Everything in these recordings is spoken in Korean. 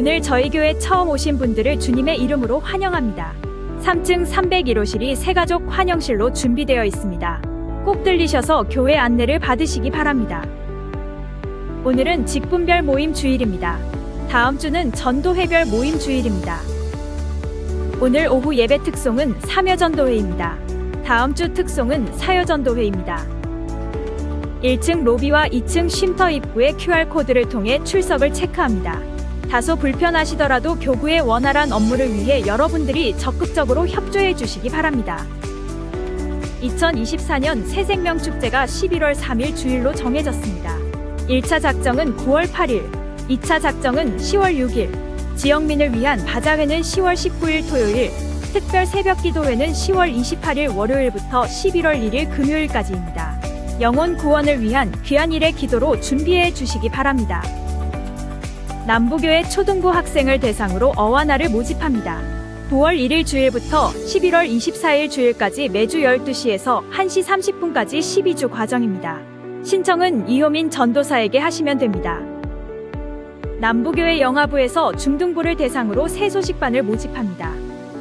오늘 저희 교회 처음 오신 분들을 주님의 이름으로 환영합니다. 3층 301호실이 새가족 환영실로 준비되어 있습니다. 꼭 들리셔서 교회 안내를 받으시기 바랍니다. 오늘은 직분별 모임 주일입니다. 다음 주는 전도회별 모임 주일입니다. 오늘 오후 예배 특송은 사며전도회입니다. 다음 주 특송은 사여전도회입니다. 1층 로비와 2층 쉼터 입구의 QR코드를 통해 출석을 체크합니다. 다소 불편하시더라도 교구의 원활한 업무를 위해 여러분들이 적극적으로 협조해 주시기 바랍니다. 2024년 새생명 축제가 11월 3일 주일로 정해졌습니다. 1차 작정은 9월 8일, 2차 작정은 10월 6일, 지역민을 위한 바자회는 10월 19일 토요일, 특별 새벽 기도회는 10월 28일 월요일부터 11월 1일 금요일까지입니다. 영혼 구원을 위한 귀한 일의 기도로 준비해 주시기 바랍니다. 남부교회 초등부 학생을 대상으로 어와나를 모집합니다. 9월 1일 주일부터 11월 24일 주일까지 매주 12시에서 1시 30분까지 12주 과정입니다. 신청은 이효민 전도사에게 하시면 됩니다. 남부교회 영화부에서 중등부를 대상으로 새 소식반을 모집합니다.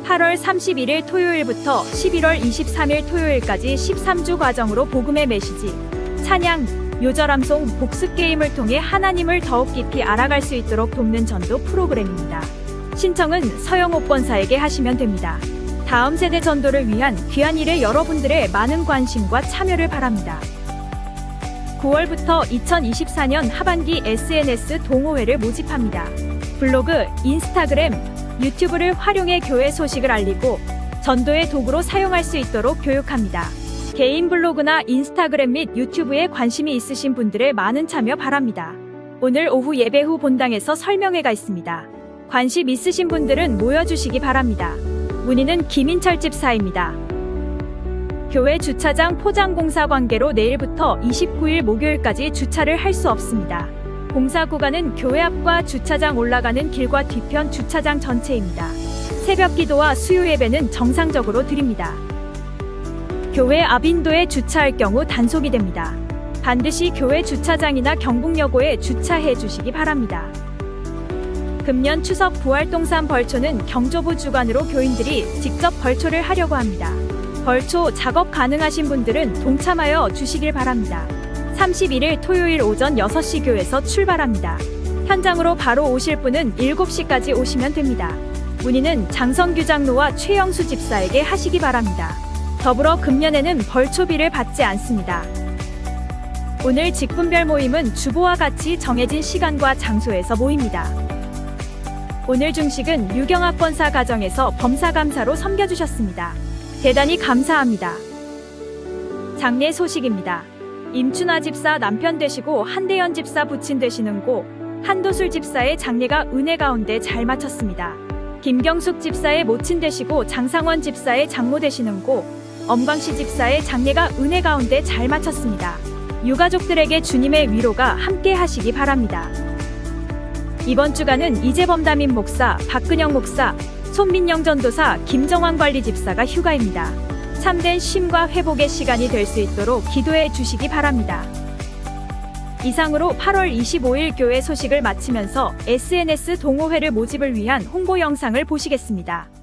8월 31일 토요일부터 11월 23일 토요일까지 13주 과정으로 복음의 메시지, 찬양, 요절함송, 복습 게임을 통해 하나님을 더욱 깊이 알아갈 수 있도록 돕는 전도 프로그램입니다. 신청은 서영옥 권사에게 하시면 됩니다. 다음 세대 전도를 위한 귀한 일에 여러분들의 많은 관심과 참여를 바랍니다. 9월부터 2024년 하반기 SNS 동호회를 모집합니다. 블로그, 인스타그램, 유튜브를 활용해 교회 소식을 알리고 전도의 도구로 사용할 수 있도록 교육합니다. 개인 블로그나 인스타그램 및 유튜브에 관심이 있으신 분들의 많은 참여 바랍니다. 오늘 오후 예배 후 본당에서 설명회가 있습니다. 관심 있으신 분들은 모여주시기 바랍니다. 문의는 김인철 집사입니다. 교회 주차장 포장 공사 관계로 내일부터 29일 목요일까지 주차를 할 수 없습니다. 공사 구간은 교회 앞과 주차장 올라가는 길과 뒤편 주차장 전체입니다. 새벽 기도와 수요 예배는 정상적으로 드립니다. 교회 앞인도에 주차할 경우 단속이 됩니다. 반드시 교회 주차장이나 경북여고에 주차해 주시기 바랍니다. 금년 추석 부활동산 벌초는 경조부 주관으로 교인들이 직접 벌초를 하려고 합니다. 벌초 작업 가능하신 분들은 동참하여 주시길 바랍니다. 31일 토요일 오전 6시 교에서 출발합니다. 현장으로 바로 오실 분은 7시까지 오시면 됩니다. 문의는 장성규 장로와 최영수 집사에게 하시기 바랍니다. 더불어 금년에는 벌초비를 받지 않습니다. 오늘 직분별 모임은 주보와 같이 정해진 시간과 장소에서 모입니다. 오늘 중식은 유경학 권사 가정에서 범사감사로 섬겨주셨습니다. 대단히 감사합니다. 장례 소식입니다. 임춘아 집사 남편 되시고 한대현 집사 부친 되시는 고 한도술 집사의 장례가 은혜 가운데 잘 마쳤습니다. 김경숙 집사의 모친 되시고 장상원 집사의 장모 되시는 고 엄광씨 집사의 장례가 은혜 가운데 잘 마쳤습니다. 유가족들에게 주님의 위로가 함께 하시기 바랍니다. 이번 주간은 이재범 담임 목사, 박근영 목사, 손민영 전도사, 김정환 관리 집사가 휴가입니다. 참된 쉼과 회복의 시간이 될 수 있도록 기도해 주시기 바랍니다. 이상으로 8월 25일 교회 소식을 마치면서 SNS 동호회를 모집을 위한 홍보 영상을 보시겠습니다.